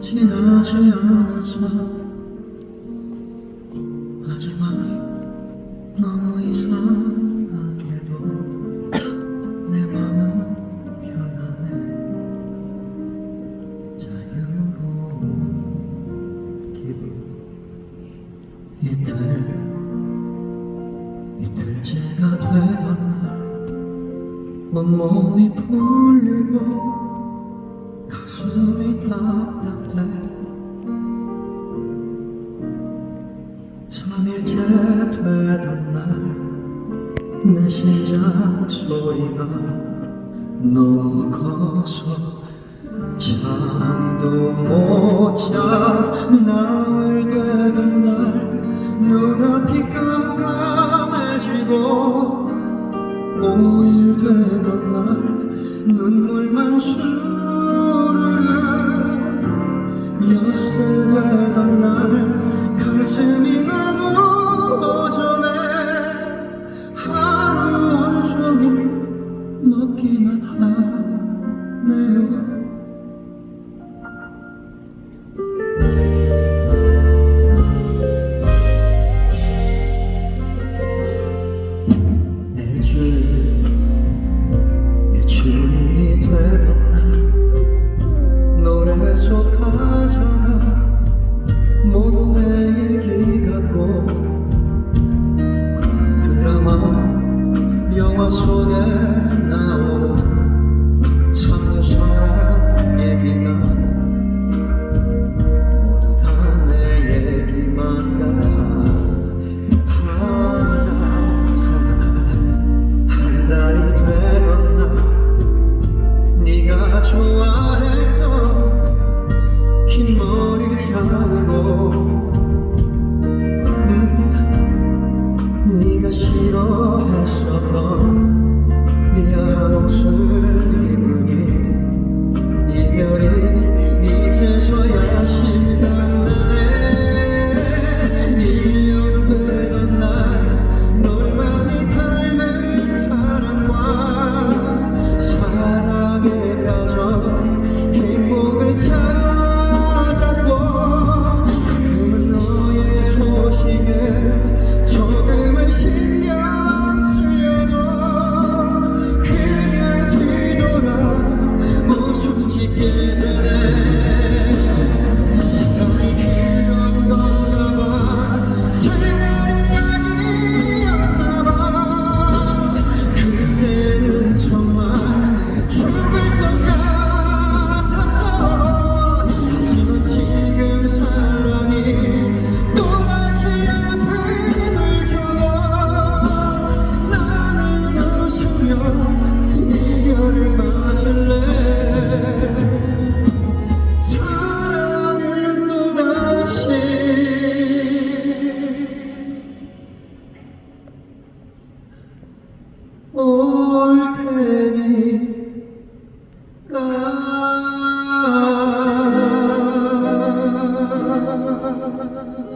지나지 않았어 하지만 너무 이상하게도 내 맘은 변하네. 자유로운 기분. 이틀 이틀째가 되던 날 온몸이 풀리고 서늘게 되던 날 내 심장 소리가 너무 커서 잠도 못 자 나흘 되던 날. broken heart. 영화 속에 나오는 천사랑 얘기가 싫어했었던 love.